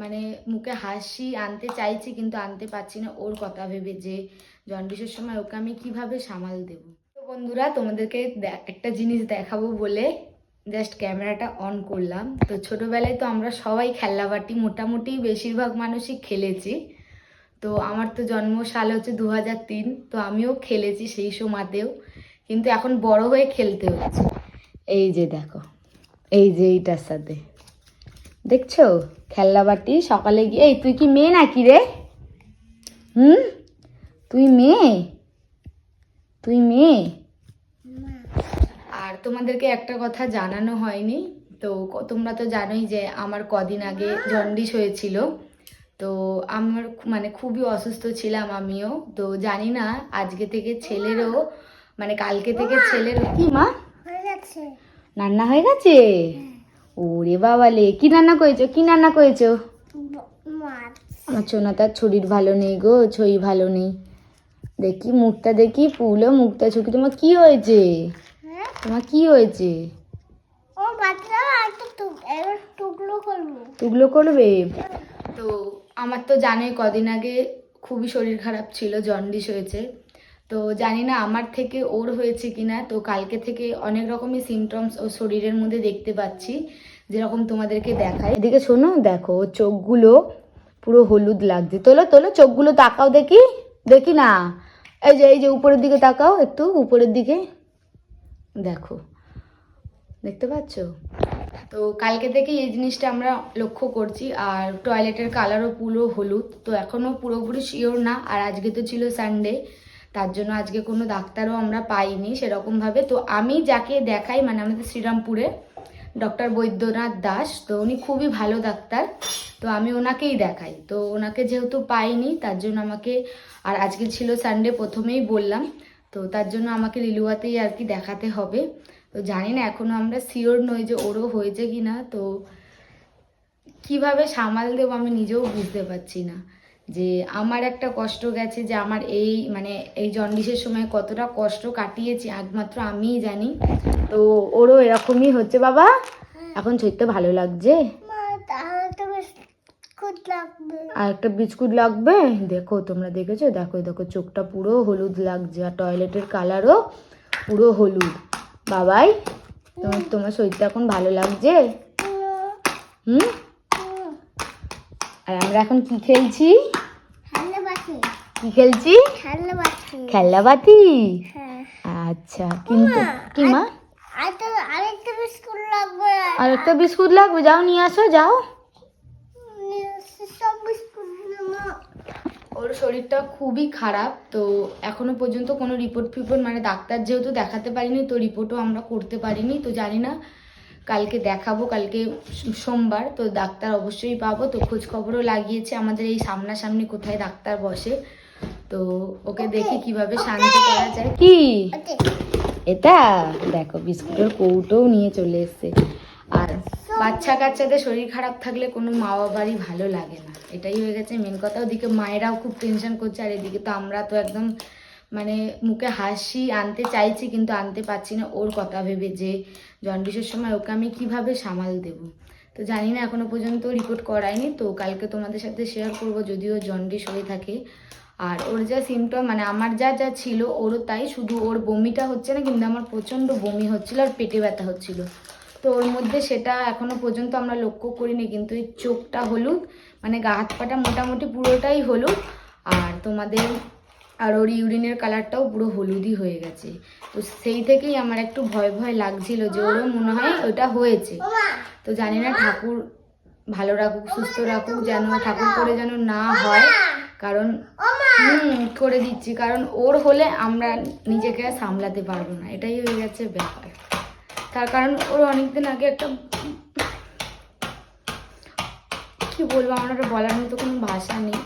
মানে মুখে হাসি আনতে চাইছি কিন্তু আনতে পারছি না। ওর কথা ভেবে যে জন্ডিসের সময় ওকে আমি কীভাবে সামাল দেব? তো বন্ধুরা, তোমাদেরকে একটা জিনিস দেখাবো বলে জাস্ট ক্যামেরাটা অন করলাম। তো ছোটোবেলায় তো আমরা সবাই খেলনাবাটি মোটামুটি বেশিরভাগ মানুষই খেলেছি। তো আমার তো জন্ম সাল হচ্ছে দু তো আমিও খেলেছি সেই সময়তেও। কিন্তু এখন বড় হয়ে খেলতে হচ্ছে। এই যে দেখো, এই যে এইটার সাথে। দেখছ? খেলনা বাটি সকালে গিয়ে এই তুই কি মেয়ে নাকি রে? হুম? তুই মেয়ে? তুই মেয়ে? আর তোমাদেরকে একটা কথা জানানো হয়নি। তো তোমরা তো জানোই যে আমার কদিন আগে জন্ডিস হয়েছিল। তো আমার মানে খুবই অসুস্থ ছিলাম আমিও। তো জানি না আজকে থেকে ছেলেরও মানে কালকে থেকে ছেলের কি মা? হয়ে রান্না হয়ে গেছে? ওরে বাবালে কি রান্না করেছ? কি রান্না করেছ? আমার সোনা তার শরীর ভালো নেই গো শরীর ভালো নেই। দেখি মুখটা দেখি পুলো মুখটা ছুকি তোমার কি হয়েছে? হ্যাঁ? তোমার কি হয়েছে? ও বাচ্চা একটা টুক এবার টুকরো করব। তুগলো করবে? তো আমার তো জানোই কদিন আগে খুবই শরীর খারাপ ছিল জন্ডিস হয়েছে। তো জানি না আমার থেকে ওর হয়েছে কিনা। তো কালকে থেকে অনেক রকমই সিমটমস ও শরীরের মধ্যে দেখতে পাচ্ছি, যেরকম তোমাদেরকে দেখায় এদিকে শোনো, দেখো, চোখগুলো পুরো হলুদ লাগছে। তোলো তোলো, চোখগুলো তাকাও দেখি দেখি না। এই যে এই যে, উপরের দিকে তাকাও একটু, উপরের দিকে। দেখো, দেখতে পাচ্ছ? তো কালকে থেকে এই জিনিসটা আমরা লক্ষ্য করছি, আর টয়লেটের কালারও পুরো হলুদ। তো এখনও পুরোপুরি শিওর না, আর আজকে তো ছিল সানডে তার জন্য আজকে কোনো ডাক্তারও আমরা পাইনি সেরকমভাবে তো আমি যাকে দেখাই মানে আমাদের শ্রীরামপুরে ডক্টর বৈদ্যনাথ দাস, তো উনি খুবই ভালো ডাক্তার। তো আমি ওনাকেই দেখাই। তো ওনাকে যেহেতু পাইনি, তার জন্য আমাকে, আর আজকে ছিল সানডে প্রথমেই বললাম, তো তার জন্য আমাকে লিলুয়াতেই আর কি দেখাতে হবে। তো জানি না, এখনও আমরা শিওর নই যে ওরও হয়েছে কি না তো কীভাবে সামাল দেবো আমি নিজেও বুঝতে পারছি না। যে আমার একটা কষ্ট গেছে যে আমার এই মানে এই জন্ডিসের সময় কতটা কষ্ট কাটিয়েছি একমাত্র আমিই জানি। তো ওরও এরকমই হচ্ছে বাবা। এখন শরীরটা ভালো লাগছে? আর একটা বিস্কুট লাগবে? দেখো তোমরা দেখেছ? দেখো দেখো চোখটা পুরো হলুদ লাগছে আর টয়লেটের কালারও পুরো হলুদ। বাবাই তোমার তোমার শরীরটা এখন ভালো লাগছে? হুম? আর আমরা এখন কি খেলছি? কি খেলছি? খেলনাবাতি হ্যাঁ। আচ্ছা কিন্তু কি মা? আর তো আরেকটা বিস্কুট লাগবে। আর একটা বিস্কুট লাগবে যাও নিয়ে আসো যাও। ওর শরীরটা খুবই খারাপ তো এখনও পর্যন্ত কোনো রিপোর্ট ফিপোর্ট মানে ডাক্তার যেহেতু দেখাতে পারিনি তো রিপোর্টও আমরা করতে পারিনি তো জানি না কালকে দেখাবো কালকে সোমবার তো ডাক্তার অবশ্যই পাবো। তো খোঁজ খবরও লাগিয়েছে আমাদের এই সামনাসামনি কোথায় ডাক্তার বসে। তো ওকে দেখি কীভাবে শান্তি করা যায়। কি? এটা? দেখো বিস্কুটের কৌটোও নিয়ে চলে এসছে। আর বাচ্চা কাচ্চাদের শরীর খারাপ থাকলে কোনো মা বাবারই ভালো লাগে না। এটাই হয়ে গেছে মেন কথা। ওদিকে মায়েরাও খুব টেনশন করছে আর এদিকে তো আমরা তো একদম মানে মুখে হাসি আনতে চাইছি কিন্তু আনতে পারছি না। ওর কথা ভেবে যে জন্ডিসের সময় ওকে আমি কীভাবে সামাল দেব? তো জানি না এখনও পর্যন্ত রিপোর্ট করায়নি। তো কালকে তোমাদের সাথে শেয়ার করব, যদিও জন্ডিস হয়ে থাকে। আর ওর যা সিমটম মানে আমার যা যা ছিল, ওরও তাই। শুধু ওর বমিটা হচ্ছে না, কিন্তু আমার প্রচণ্ড বমি হচ্ছিল আর পেটে ব্যথা হচ্ছিল। তো ওর মধ্যে সেটা এখনও পর্যন্ত আমরা লক্ষ্য করিনি, কিন্তু এই চোখটা হলুদ মানে গা হাত পাটা মোটামুটি পুরোটাই হলুদ। আর তোমাদের আর ওর ইউরিনের কালারটাও পুরো হলুদই হয়ে গেছে। তো সেই থেকেই আমার একটু ভয় ভয় লাগছিল যে ওরও মনে হয় ওটা হয়েছে। তো জানি না ঠাকুর ভালো রাখুক, সুস্থ রাখুক, যেন ঠাকুর করে যেন না হয়। কারণ করে দিচ্ছি। কারণ ওর হলে আমরা নিজেকে সামলাতে পারব না। এটাই হয়ে গেছে ব্যাপার। তার কারণ ওর অনেকদিন আগে একটা কি বলব, আমার ওটা বলার মতো কোনো ভাষা নেই।